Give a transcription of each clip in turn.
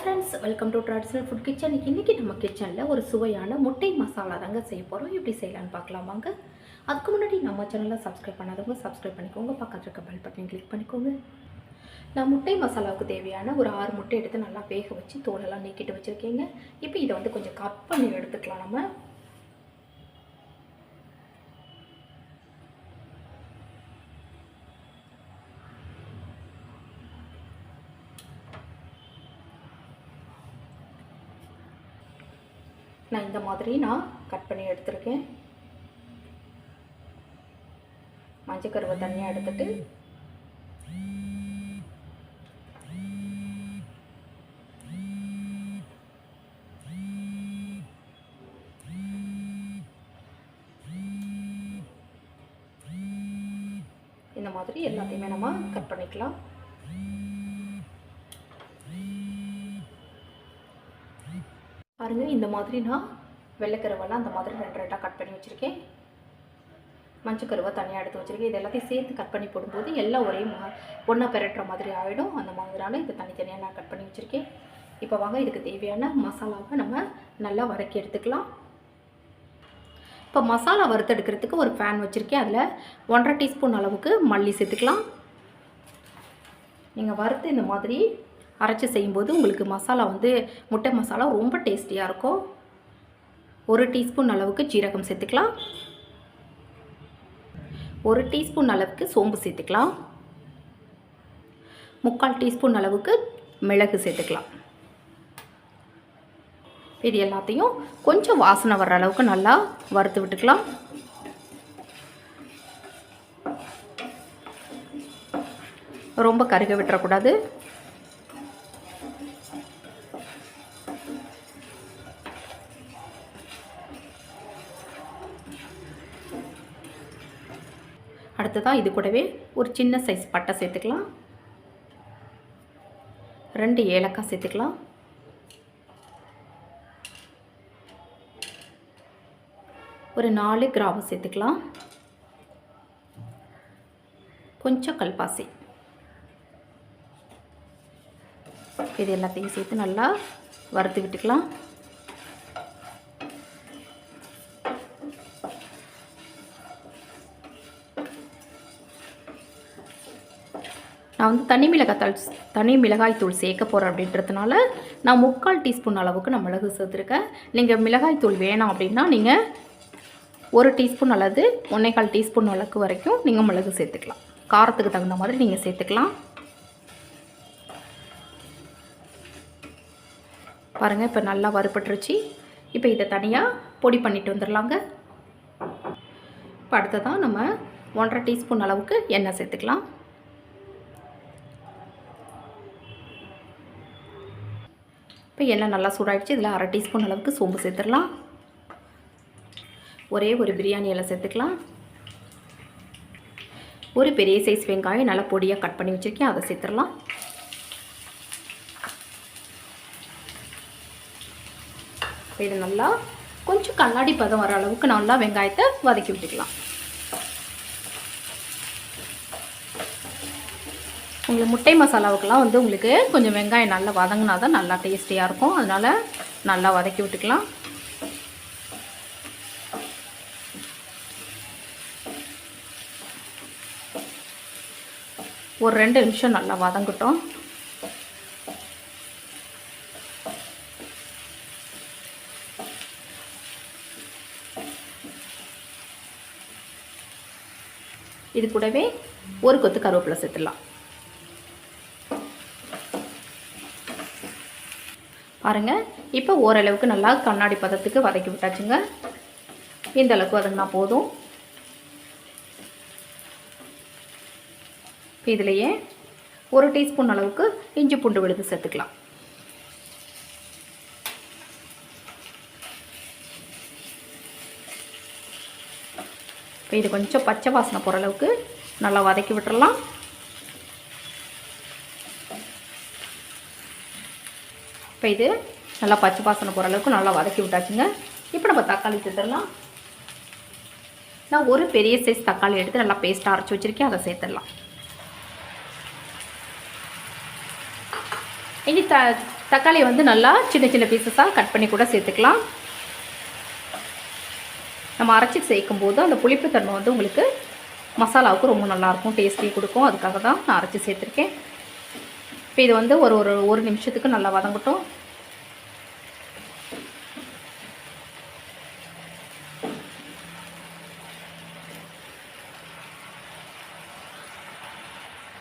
Friends welcome to traditional food kitchen இன்றைக்கி நம்ம கிச்சனில் ஒரு சுவையான முட்டை மசாலா தாங்க செய்ய போகிறோம் எப்படி செய்யலான்னு பார்க்கலாம் வாங்க. அதுக்கு முன்னாடி நம்ம சேனலை சப்ஸ்கிரைப் பண்ணாதவங்க சப்ஸ்கிரைப் பண்ணிக்கோங்க. பக்கத்தில் இருக்க பெல் பட்டன் கிளிக் பண்ணிக்கோங்க. நான் முட்டை மசாலாவுக்கு தேவையான ஒரு ஆறு முட்டை எடுத்து நல்லா வேக வச்சு தோலெல்லாம் நீக்கிட்டு வச்சுருக்கேங்க. இப்போ இதை வந்து கொஞ்சம் கட் பண்ணி எடுத்துக்கலாம் நம்ம. நான் இந்த மாதிரி நான் கட் பண்ணி எடுத்திருக்கேன். மஞ்சள் கருவை தனியாக எடுத்துட்டு. இந்த மாதிரி எல்லாத்தையுமே நம்ம கட் பண்ணிக்கலாம். பாருங்கள் இந்த மாதிரி நான் வெள்ளைக்கருவெல்லாம் அந்த மாதிரி ரெண்டு ரெண்டாக கட் பண்ணி வச்சுருக்கேன். மஞ்சள் கருவை தனியாக எடுத்து வச்சுருக்கேன். இது எல்லாத்தையும் சேர்த்து கட் பண்ணி போடும்போது எல்லாம் ஒரே ஒன்றா பெரட்டுற மாதிரி ஆகிடும் அந்த மாதிரினால இது தனித்தனியாக நான் கட் பண்ணி வச்சுருக்கேன். இப்போ வாங்க இதுக்கு தேவையான மசாலாவை நம்ம நல்லா வதக்கி எடுத்துக்கலாம். இப்போ மசாலா வறுத்தெடுக்கிறதுக்கு ஒரு ஃபேன் வச்சுருக்கேன். அதில் ஒன்றரை டீஸ்பூன் அளவுக்கு மல்லி சேர்த்துக்கலாம். நீங்கள் வறுத்து இந்த மாதிரி அரைச்சி செய்யும்போது உங்களுக்கு மசாலா வந்து முட்டை மசாலா ரொம்ப டேஸ்டியாக இருக்கும். ஒரு டீஸ்பூன் அளவுக்கு ஜீரகம் சேர்த்துக்கலாம். ஒரு டீஸ்பூன் அளவுக்கு சோம்பு சேர்த்துக்கலாம். முக்கால் டீஸ்பூன் அளவுக்கு மிளகு சேர்த்துக்கலாம். இது எல்லாத்தையும் கொஞ்சம் வாசனை வர்ற அளவுக்கு நல்லா வறுத்து விட்டுக்கலாம். ரொம்ப கருக விட்டுறக்கூடாது. அடுத்ததாக இது கூடவே ஒரு சின்ன சைஸ் பட்டை சேர்த்துக்கலாம். ரெண்டு ஏலக்காய் சேர்த்துக்கலாம். ஒரு நாலு கிராம்பு சேர்த்துக்கலாம். கொஞ்சம் கல்பாசி. இது எல்லாத்தையும் சேர்த்து நல்லா வறுத்து விட்டுக்கலாம். நான் வந்து தனி மிளகாய் தனி மிளகாய் தூள் சேர்க்க போகிறேன் அப்படின்றதுனால நான் முக்கால் டீஸ்பூன் அளவுக்கு நான் மிளகு சேர்த்துருக்கேன். நீங்கள் மிளகாய் தூள் வேணாம் அப்படின்னா நீங்கள் ஒரு டீஸ்பூன் அல்லது ஒன்றேகால் டீஸ்பூன் அளவுக்கு வரைக்கும் நீங்கள் மிளகு சேர்த்துக்கலாம். காரத்துக்கு தகுந்த மாதிரி நீங்கள் சேர்த்துக்கலாம். பாருங்கள் இப்போ நல்லா வறுபட்டுருச்சு. இப்போ இதை தனியாக பொடி பண்ணிட்டு வந்துடலாங்க. இப்போ அடுத்ததான் நம்ம ஒன்றரை டீஸ்பூன் அளவுக்கு எண்ணெய் சேர்த்துக்கலாம். இப்போ எண்ணெய் நல்லா சூடாகிடுச்சு இதில் அரை டீஸ்பூன் அளவுக்கு சோம்பு சேர்த்துடலாம். ஒரே ஒரு பிரியாணி எல்லாம் சேர்த்துக்கலாம். ஒரு பெரிய சைஸ் வெங்காயம் நல்லா பொடியாக கட் பண்ணி வச்சுருக்கேன். அதை சேர்த்துடலாம். இது நல்லா கொஞ்சம் கண்ணாடி பதம் வர அளவுக்கு நல்லா வெங்காயத்தை வதக்கி விட்டுக்கலாம். உங்களுக்கு முட்டை மசாலாவுக்கெல்லாம் வந்து உங்களுக்கு கொஞ்சம் வெங்காயம் நல்லா வதங்கினா தான் நல்லா டேஸ்டியாக இருக்கும். அதனால் நல்லா வதக்கி விட்டுக்கலாம். ஒரு ரெண்டு நிமிஷம் நல்லா வதங்கட்டும். இது கூடவே ஒரு கொத்து கருவேப்பிலை சேர்த்துடலாம். பாருங்கள் இப்போ ஓரளவுக்கு நல்லா கண்ணாடி பதத்துக்கு வதக்கி விட்டாச்சுங்க. இந்த அளவுக்கு வதங்கினா போதும். இதுலேயே ஒரு டீஸ்பூன் அளவுக்கு இஞ்சி பூண்டு விழுது சேர்த்துக்கலாம். இப்போ இது கொஞ்சம் பச்சை வாசனை போகிற அளவுக்கு நல்லா வதக்கி விட்டுறலாம். இப்போ இது நல்லா பச்சை பாசனை போகிற அளவுக்கு நல்லா வதக்கி விட்டாச்சுங்க. இப்போ நம்ம தக்காளி சேர்த்துடலாம். நான் ஒரு பெரிய சைஸ் தக்காளி எடுத்து நல்லா பேஸ்ட்டாக அரைச்சி வச்சுருக்கேன். அதை சேர்த்துடலாம். இனி த தக்காளி வந்து நல்லா சின்ன சின்ன பீசஸாக கட் பண்ணி கூட சேர்த்துக்கலாம். நம்ம அரைச்சி சேர்க்கும் போது அந்த புளிப்புத்தன்மை வந்து உங்களுக்கு மசாலாவுக்கு ரொம்ப நல்லாயிருக்கும் டேஸ்ட்டி கொடுக்கும். அதுக்காக தான் நான் அரைச்சி சேர்த்துருக்கேன். இப்போ இது வந்து ஒரு ஒரு ஒரு நிமிஷத்துக்கு நல்லா வதங்கட்டும்.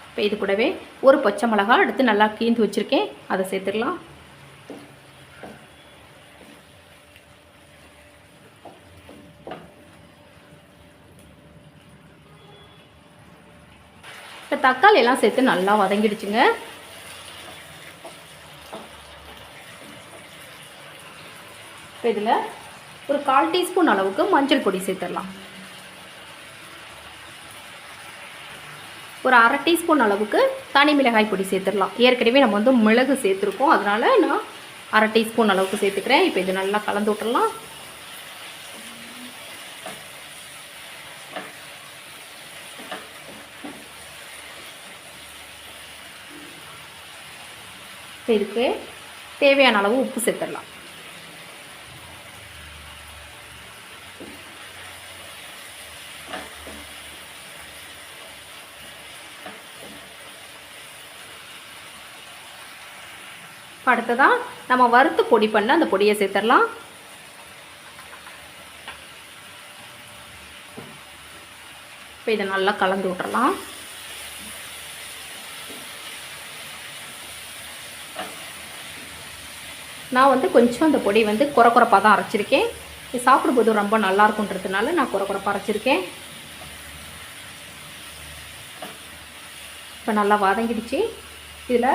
இப்போ இது கூடவே ஒரு பச்சை மிளகா எடுத்து நல்லா கீந்து வச்சுருக்கேன். அதை சேர்த்துடலாம். இப்போ தக்காளி எல்லாம் சேர்த்து நல்லா வதங்கிடுச்சுங்க. இப்போ இதில் ஒரு கால் டீஸ்பூன் அளவுக்கு மஞ்சள் பொடி சேர்த்துடலாம். ஒரு அரை டீஸ்பூன் அளவுக்கு தனி மிளகாய் பொடி சேர்த்துடலாம். ஏற்கனவே நம்ம வந்து மிளகு சேர்த்துருக்கோம். அதனால் நான் அரை டீஸ்பூன் அளவுக்கு சேர்த்துக்கிறேன். இப்போ இது நல்லா கலந்து விட்டுடலாம். இப்போ இதுக்கு தேவையான அளவு உப்பு சேர்த்துடலாம். இப்போ அடுத்ததாக நம்ம வறுத்து பொடி பண்ண அந்த பொடியை சேர்த்துடலாம். இப்போ இதை நல்லா கலந்து விட்றலாம் நான் வந்து கொஞ்சம் அந்த பொடி வந்து குறை குறைப்பாக தான் அரைச்சிருக்கேன். இது சாப்பிடும்போது ரொம்ப நல்லா இருக்குன்றதுனால நான் குறை குறைப்பாக அரைச்சிருக்கேன். இப்போ நல்லா வதங்கிடுச்சு. இதில்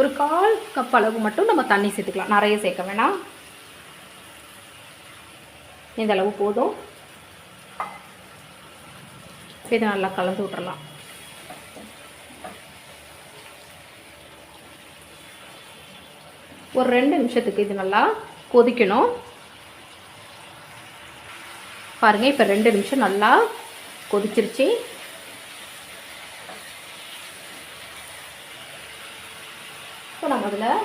ஒரு கால் கப் அளவு மட்டும் நம்ம தண்ணி சேர்த்துக்கலாம். நிறைய சேர்க்க வேணாம். இந்த அளவு போதும். இதை நல்லா கலந்து விட்றலாம் ஒரு ரெண்டு நிமிஷத்துக்கு இது நல்லா கொதிக்கணும். பாருங்கள் இப்போ ரெண்டு நிமிஷம் நல்லா கொதிச்சிருச்சு. இப்போ நம்ம அதில்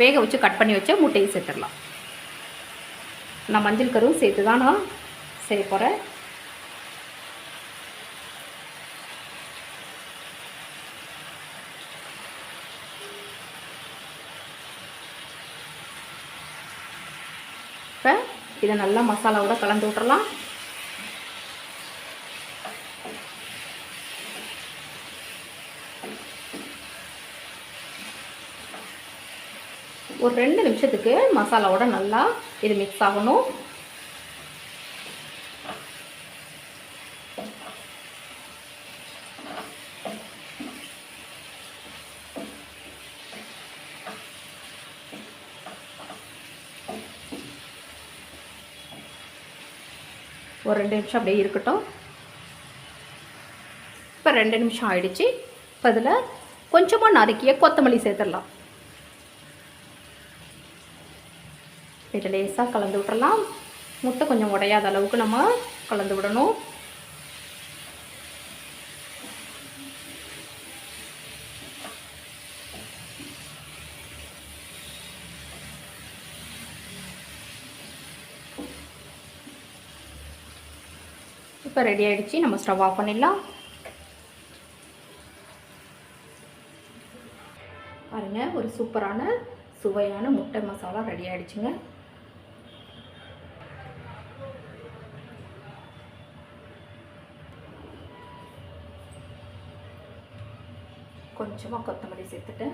வேக வச்சு கட் பண்ணி வச்ச முட்டையை சேர்த்துடலாம். நான் மஞ்சள் கருவும் சேர்த்து தான் நான் செய்ய போகிறேன் இப்போ இதை நல்லா மசாலாவோட கலந்து விட்றலாம் ஒரு ரெண்டு நிமிஷத்துக்கு மசாலாவோட நல்லா இது மிக்ஸ் ஆகணும். ஒரு ரெண்டு நிமிஷம் அப்படியே இருக்கட்டும். இப்போ ரெண்டு நிமிஷம் ஆயிடுச்சு. இப்போ அதில் கொஞ்சமாக நறுக்கிய கொத்தமல்லி சேர்த்துடலாம். இதை லேசாக கலந்து விட்றலாம் முட்டை கொஞ்சம் உடையாத அளவுக்கு நம்ம கலந்து விடணும். இப்போ ரெடி ஆகிடுச்சு நம்ம ஸ்டவ் ஆஃப் பண்ணிடலாம். பாருங்கள் ஒரு சூப்பரான சுவையான முட்டை மசாலா ரெடி ஆகிடுச்சுங்க கொஞ்சமாக கொத்தமல்லி சேர்த்துட்டு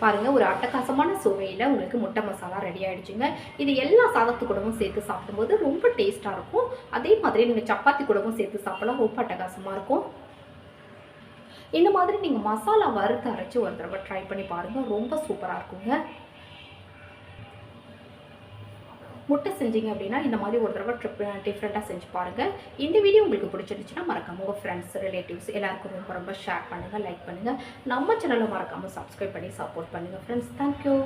பாருங்கள் ஒரு அட்டகாசமான சுவையில் உங்களுக்கு முட்டை மசாலா ரெடி ஆகிடுச்சுங்க இது எல்லா சாதத்து கூடவும் சேர்த்து சாப்பிடும்போது ரொம்ப டேஸ்ட்டாக இருக்கும். அதே மாதிரி நீங்கள் சப்பாத்தி கூடவும் சேர்த்து சாப்பிடலாம் ரொம்ப அட்டகாசமாக இருக்கும். இந்த மாதிரி நீங்கள் மசாலா வறுத்து அரைச்சி ஒரு தடவை ட்ரை பண்ணி பாருங்கள் ரொம்ப சூப்பராக இருக்குங்க. முட்டை செஞ்சீங்க அப்படின்னா இந்த மாதிரி ஒரு தடவை ட்ரிப் டிஃப்ரெண்ட்டாக செஞ்சு பாருங்கள் இந்த வீடியோ உங்களுக்கு பிடிச்சிருந்துச்சுன்னா மறக்காம உங்கள் ஃப்ரெண்ட்ஸ் ரிலேட்டிவ்ஸ் எல்லாருக்கும் ரொம்ப ரொம்ப ஷேர் பண்ணுங்கள் லைக் பண்ணுங்கள் நம்ம சேனலை மறக்காமல் சப்ஸ்கிரைப் பண்ணி சப்போர்ட் பண்ணுங்கள் ஃப்ரெண்ட்ஸ் தேங்க்யூ